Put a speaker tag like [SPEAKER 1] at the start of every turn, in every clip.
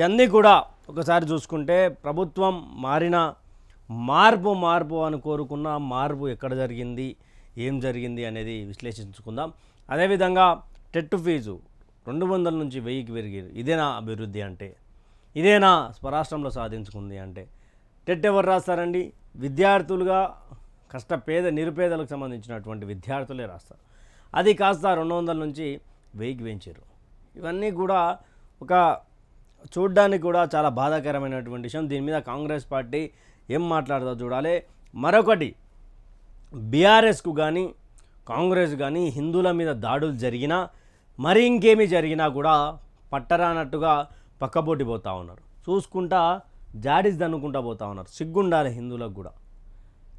[SPEAKER 1] ఇవన్నీ కూడా ఒకసారి చూసుకుంటే ప్రభుత్వం మారిన మార్పు మార్పు అని కోరుకున్న మార్పు ఎక్కడ జరిగింది ఏం జరిగింది అనేది విశ్లేషించుకుందాం. అదేవిధంగా టెట్ ఫీజు రెండు వందల నుంచి వెయ్యికి పెరిగి ఇదేనా అభివృద్ధి అంటే? ఇదేనా స్వరాష్ట్రంలో సాధించుకుంది అంటే? టెట్ ఎవరు రాస్తారండి? విద్యార్థులుగా కష్ట పేద నిరుపేదలకు సంబంధించినటువంటి విద్యార్థులే రాస్తారు. అది కాస్త రెండు వందల నుంచి వెయ్యికి పెంచారు ఇవన్నీ కూడా ఒక చూడ్డానికి కూడా చాలా బాధాకరమైనటువంటి విషయం. దీని మీద కాంగ్రెస్ పార్టీ ఏం మాట్లాడదో చూడాలి. మరొకటి బీఆర్ఎస్కు కానీ కాంగ్రెస్ కానీ హిందువుల మీద దాడులు జరిగినా మరి ఇంకేమి జరిగినా కూడా పట్టరానట్టుగా పక్కబోటి పోతూ ఉన్నారు. చూసుకుంటా జాడీస్ దన్నుకుంటా పోతా ఉన్నారు. సిగ్గుండాలి హిందువులకు కూడా.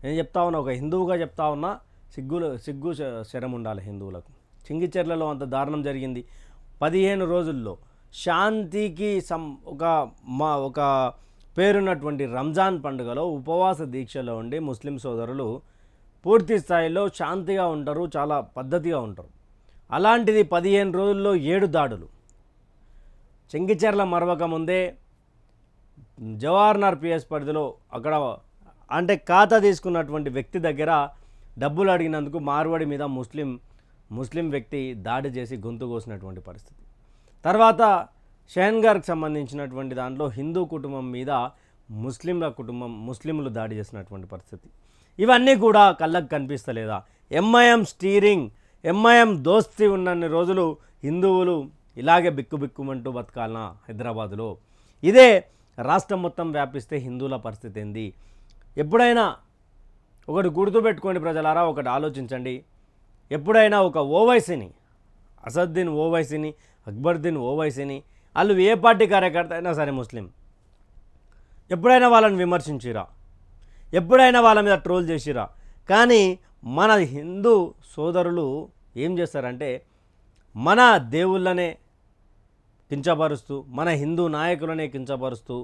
[SPEAKER 1] నేను చెప్తా ఉన్నా ఒక హిందువుగా చెప్తా ఉన్నా సిగ్గులు సిగ్గు శరం ఉండాలి హిందువులకు. చింగిచెర్లలో అంత దారుణం జరిగింది. పదిహేను రోజుల్లో శాంతికి సం ఒక మా ఒక పేరున్నటువంటి రంజాన్ పండుగలో ఉపవాస దీక్షలో ఉండి ముస్లిం సోదరులు పూర్తి స్థాయిలో శాంతిగా ఉంటారు చాలా పద్ధతిగా ఉంటారు. అలాంటిది పదిహేను రోజుల్లో ఏడు దాడులు. చెంగిచెర్ల మరవక ముందే జవహర్నార్ పిఎస్ పరిధిలో అక్కడ అంటే ఖాతా తీసుకున్నటువంటి వ్యక్తి దగ్గర డబ్బులు అడిగినందుకు మార్వాడి మీద ముస్లిం ముస్లిం వ్యక్తి దాడి చేసి గొంతు కోసినటువంటి పరిస్థితి. తర్వాత షహన్గార్కి సంబంధించినటువంటి దాంట్లో హిందూ కుటుంబం మీద ముస్లింల కుటుంబం ముస్లింలు దాడి చేసినటువంటి పరిస్థితి. ఇవన్నీ కూడా కళ్ళకు కనిపిస్తలేదా? ఎంఐఎం స్టీరింగ్ ఎంఐఎం దోస్తి ఉన్నన్ని రోజులు హిందువులు ఇలాగే బిక్కుబిక్కుమంటూ బతకాలనా హైదరాబాదులో? ఇదే రాష్ట్రం మొత్తం వ్యాపిస్తే హిందువుల పరిస్థితి ఏంది? ఎప్పుడైనా ఒకటి గుర్తుపెట్టుకోండి ప్రజలారా ఒకటి ఆలోచించండి. ఎప్పుడైనా ఒక ఓవైసీని అసద్దీన్ ఓవైసీని అక్బర్దీన్ ఓవైసీని వాళ్ళు ఏ పార్టీ కార్యకర్త అయినా సరే ముస్లిం. ఎప్పుడైనా వాళ్ళని విమర్శించిరా? ఎప్పుడైనా వాళ్ళ మీద ట్రోల్ చేసిరా? కానీ మన హిందూ సోదరులు ఏం చేస్తారంటే మన దేవుళ్ళనే కించపరుస్తూ మన హిందూ నాయకులనే కించపరుస్తూ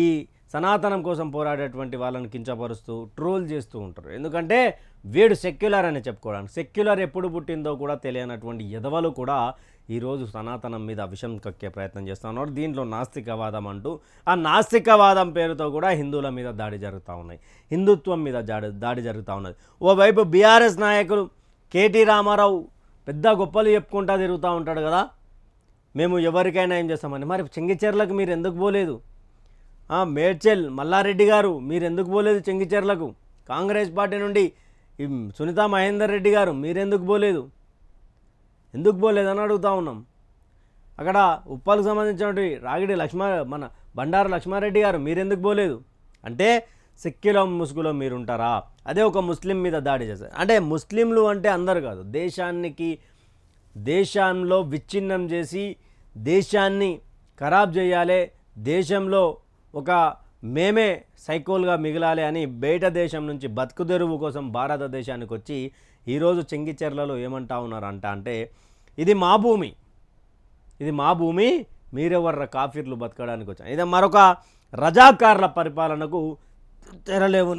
[SPEAKER 1] ఈ సనాతనం కోసం పోరాడేటువంటి వాళ్ళని కించపరుస్తూ ట్రోల్ చేస్తూ ఉంటారు. ఎందుకంటే వీడు సెక్యులర్ అని చెప్పుకోవడానికి సెక్యులర్ ఎప్పుడు పుట్టిందో కూడా తెలియనటువంటి ఎదవలు కూడా ఈరోజు సనాతనం మీద విషం కక్కే ప్రయత్నం చేస్తూ ఉన్నారు. దీంట్లో నాస్తికవాదం అంటూ ఆ నాస్తికవాదం పేరుతో కూడా హిందువుల మీద దాడి జరుగుతూ ఉన్నాయి. హిందుత్వం మీద దాడి దాడి జరుగుతూ ఉన్నది. ఓవైపు బీఆర్ఎస్ నాయకులు కేటీ రామారావు పెద్ద గొప్పలు చెప్పుకుంటా తిరుగుతూ ఉంటాడు కదా. మేము ఎవరికైనా ఏం చేస్తామని మరి చెంగిచెర్లకు మీరు ఎందుకు పోలేదు? ఆ, మేడ్చల్ మల్లారెడ్డి గారు మీరు ఎందుకు పోలేదు చెంగిచెర్లకు? కాంగ్రెస్ పార్టీ నుండి సునీత మహేందర్ రెడ్డి గారు మీరెందుకు పోలేదు? ఎందుకు పోలేదు అని అడుగుతా ఉన్నాం. అక్కడ ఉప్పాలకు సంబంధించినటువంటి రాగిడి లక్ష్మ మన బండారు లక్ష్మారెడ్డి గారు మీరెందుకు పోలేదు? అంటే సిక్కిలో ముసుగులో మీరుంటారా? అదే ఒక ముస్లిం మీద దాడి చేశారు. అంటే ముస్లింలు అంటే అందరు కాదు. దేశానికి దేశంలో విచ్ఛిన్నం చేసి దేశాన్ని ఖరాబ్ చేయాలి దేశంలో ఒక మేమే సైకోల్గా మిగలాలి అని బయట దేశం నుంచి బతుకుదెరువు కోసం భారతదేశానికి వచ్చి ఈరోజు చెంగిచెర్లలో ఏమంటా ఉన్నారంట అంటే ఇది మా భూమి. ఇది మా భూమి మీరెవర్ర కాఫీర్లు బతకడానికి వచ్చాను ఇది మరొక రజాకార్ల పరిపాలనకు తెరలేవు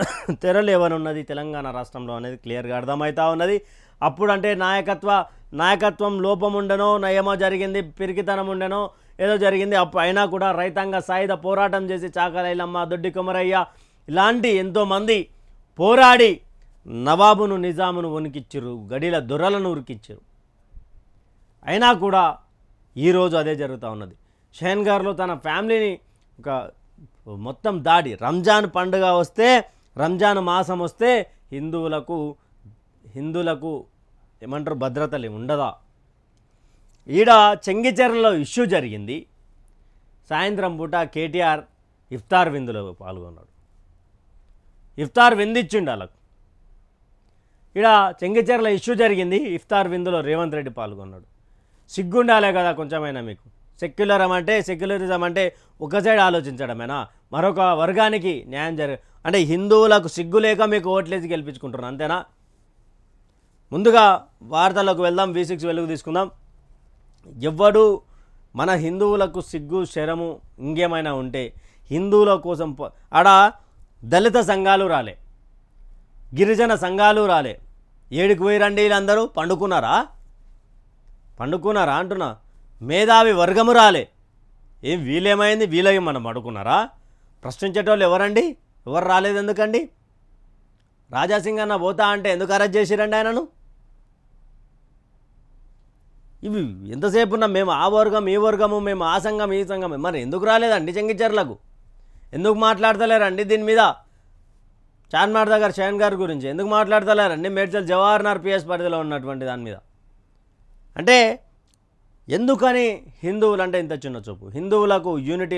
[SPEAKER 1] తెరలేవనున్నది తెలంగాణ రాష్ట్రంలో అనేది క్లియర్గా అర్థమవుతా ఉన్నది. అప్పుడంటే నాయకత్వ నాయకత్వం లోపం ఉండనో నయమో జరిగింది పిరికితనం ఉండనో ఏదో జరిగింది అప్పుడు అయినా కూడా రైతాంగ సాయుధ పోరాటం చేసి చాకలైలమ్మ దొడ్డి కొమరయ్య ఇలాంటి ఎంతోమంది పోరాడి నవాబును నిజామును వణికిచ్చిరు గడిల దొరలను ఉరికిచ్చారు అయినా కూడా ఈరోజు అదే జరుగుతూ ఉన్నది. షహన్ గారులో తన ఫ్యామిలీని ఒక మొత్తం దాడి రంజాన్ పండుగ వస్తే రంజాన్ మాసం వస్తే హిందువులకు హిందువులకు ఏమంటారు? భద్రతలు ఉండదా? ఈడ చెంగిచెర్లలో ఇష్యూ జరిగింది. సాయంత్రం పూట కేటీఆర్ ఇఫ్తార్ విందులో పాల్గొన్నాడు. ఇఫ్తార్ విందిచ్చిండు వాళ్ళకు ఇక్కడ చెంగిచెర్ల ఇష్యూ జరిగింది. ఇఫ్తార్ విందులో రేవంత్ రెడ్డి పాల్గొన్నాడు. సిగ్గుండాలే కదా కొంచెమైనా మీకు? సెక్యులరం అంటే సెక్యులరిజం అంటే ఒక సైడ్ ఆలోచించడమేనా? మరొక వర్గానికి న్యాయం జరగ అంటే హిందువులకు సిగ్గు లేక మీకు ఓట్లేసి గెలిపించుకుంటున్నారు అంతేనా? ముందుగా వార్తలకు వెళ్దాం వి సిక్స్ వెలుగు తీసుకుందాం. ఎవ్వడు మన హిందువులకు సిగ్గు శరము ఇంకేమైనా ఉంటే హిందువుల కోసం ఆడ దళిత సంఘాలు రాలే. గిరిజన సంఘాలు రాలే. ఏడికి పోయిరండి వీళ్ళందరూ. పండుకున్నారా? పండుకున్నారా అంటున్నా. మేధావి వర్గము రాలే. ఏం వీలేమైంది? వీలయ్యి మనం అడుకున్నారా ప్రశ్నించేటోళ్ళు ఎవరండి? ఎవరు రాలేదు ఎందుకండి రాజాసింగ్ అన్న పోతా అంటే ఎందుకు అరెస్ట్ చేసిరండి ఆయనను? ఇవి ఎంతసేపు ఉన్నా మేము ఆ వర్గం ఈ వర్గము మేము ఆ సంఘం ఈ సంఘం. మరి ఎందుకు రాలేదండి చెంగిచర్లకు? ఎందుకు మాట్లాడతలేరండి దీని మీద? చార్మార్ దగ్గర షయన్ గారి గురించి ఎందుకు మాట్లాడతలేరండి? మేడ్చల్ జవహర్నార్ పిఎస్ పరిధిలో ఉన్నటువంటి దాని మీద. అంటే ఎందుకని హిందువులు అంటే ఇంత చిన్న చూపు హిందువులకు యూనిటీ